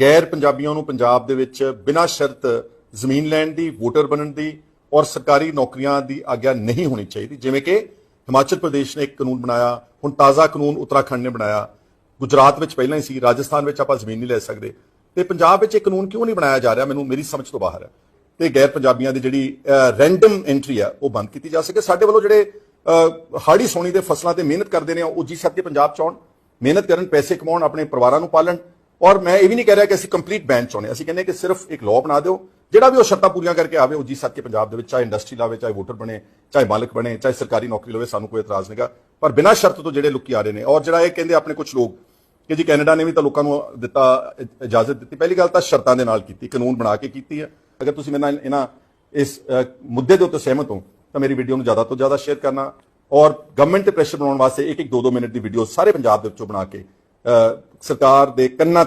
ਗੈਰ ਪੰਜਾਬੀਆਂ ਨੂੰ ਪੰਜਾਬ ਦੇ ਵਿੱਚ ਬਿਨਾਂ ਸ਼ਰਤ ਜ਼ਮੀਨ ਲੈਣ ਦੀ, ਵੋਟਰ ਬਣਨ ਦੀ ਔਰ ਸਰਕਾਰੀ ਨੌਕਰੀਆਂ ਦੀ ਆਗਿਆ ਨਹੀਂ ਹੋਣੀ ਚਾਹੀਦੀ। ਜਿਵੇਂ ਕਿ ਹਿਮਾਚਲ ਪ੍ਰਦੇਸ਼ ਨੇ ਇੱਕ ਕਾਨੂੰਨ ਬਣਾਇਆ, ਹੁਣ ਤਾਜ਼ਾ ਕਾਨੂੰਨ ਉੱਤਰਾਖੰਡ ਨੇ ਬਣਾਇਆ। ਗੁਜਰਾਤ ਵਿੱਚ ਪਹਿਲਾਂ ਹੀ ਸੀ, ਰਾਜਸਥਾਨ ਵਿੱਚ ਆਪਾਂ ਜ਼ਮੀਨ ਨਹੀਂ ਲੈ ਸਕਦੇ। ਤੇ ਪੰਜਾਬ ਵਿੱਚ ਇਹ ਕਾਨੂੰਨ ਕਿਉਂ ਨਹੀਂ ਬਣਾਇਆ ਜਾ ਰਿਹਾ? ਮੈਨੂੰ, ਮੇਰੀ ਸਮਝ ਤੋਂ ਬਾਹਰ ਹੈ। ਤੇ ਗੈਰ ਪੰਜਾਬੀਆਂ ਦੀ ਜਿਹੜੀ ਰੈਂਡਮ ਐਂਟਰੀ ਆ ਉਹ ਬੰਦ ਕੀਤੀ ਜਾ ਸਕੇ। ਸਾਡੇ ਵੱਲੋਂ ਜਿਹੜੇ ਹਾੜੀ ਸੋਣੀ ਦੇ ਫਸਲਾਂ ਤੇ ਮਿਹਨਤ ਕਰਦੇ ਨੇ, ਉਹ ਜੀ ਸਕੇ ਪੰਜਾਬ ਚ ਆਉਣ। ਮਿਹਨਤ ਕਰਨ, ਪੈਸੇ ਕਮਾਉਣ, ਆਪਣੇ ਪਰਿਵਾਰਾਂ ਨੂੰ ਪਾਲਣ। ਔਰ ਮੈਂ ਇਹ ਵੀ ਨਹੀਂ ਕਹਿ ਰਿਹਾ ਕਿ ਅਸੀਂ ਕੰਪਲੀਟ ਬੈਨ ਚਾਹੁੰਦੇ ਅਸੀਂ ਕਹਿੰਦੇ ਕਿ ਸਿਰਫ ਇੱਕ ਲਾਅ ਬਣਾ ਦਿਓ। ਜਿਹੜਾ ਵੀ ਉਹ ਸ਼ਰਤਾਂ ਪੂਰੀਆਂ ਕਰਕੇ ਆਵੇ, ਉਹ ਜੀ ਸਕੇ ਪੰਜਾਬ ਦੇ ਵਿੱਚ ਚਾਹੇ ਇੰਡਸਟਰੀ ਲਾਵੇ, ਚਾਹੇ ਵੋਟਰ ਬਣੇ, ਚਾਹੇ ਮਾਲਕ ਬਣੇ, ਚਾਹੇ ਸਰਕਾਰੀ ਨੌਕਰੀ ਲਵੇ, ਸਾਨੂੰ ਕੋਈ ਇਤਰਾਜ਼ ਨਹੀਂਗਾ। ਪਰ ਬਿਨਾਂ ਸ਼ਰਤ ਤੋਂ ਜਿਹੜੇ ਲੋਕੀ ਆ ਰਹੇ ਨੇ, ਔਰ ਜਿਹੜਾ ਇਹ ਕਹਿੰਦੇ ਆਪਣੇ ਕੁਝ ਲੋਕ ਕਿ ਜੀ ਕੈਨੇਡਾ ਨੇ ਵੀ ਤਾਂ ਲੋਕਾਂ ਨੂੰ ਦਿੱਤਾ, ਇਜਾਜ਼ਤ ਦਿੱਤੀ। ਪਹਿਲੀ ਗੱਲ ਤਾਂ ਸ਼ਰਤਾਂ ਦੇ ਨਾਲ ਕੀਤੀ, ਕਾਨੂੰਨ ਬਣਾ ਕੇ ਕੀਤੀ ਹੈ। ਅਗਰ ਤੁਸੀਂ ਮੇਰੇ ਨਾਲ ਇਹਨਾਂ, ਇਸ ਮੁੱਦੇ ਦੇ ਉੱਤੇ ਸਹਿਮਤ ਹੋ, ਤਾਂ ਮੇਰੀ ਵੀਡੀਓ ਨੂੰ ਜ਼ਿਆਦਾ ਤੋਂ ਜ਼ਿਆਦਾ ਸ਼ੇਅਰ ਕਰਨਾ। ਔਰ ਗਵਰਨਮੈਂਟ ਤੇ ਪ੍ਰੈਸ਼ਰ ਬਣਾਉਣ ਵਾਸਤੇ ਇੱਕ ਇੱਕ ਦੋ ਦੋ ਮਿੰਟ ਦੀ ਵੀਡੀਓ ਸਾਰੇ ਪੰਜਾਬ ਦੇ ਵਿੱਚੋਂ ਬਣਾ ਕੇ ਸਰਕਾਰ ਦੇ ਕੰਨਾਂ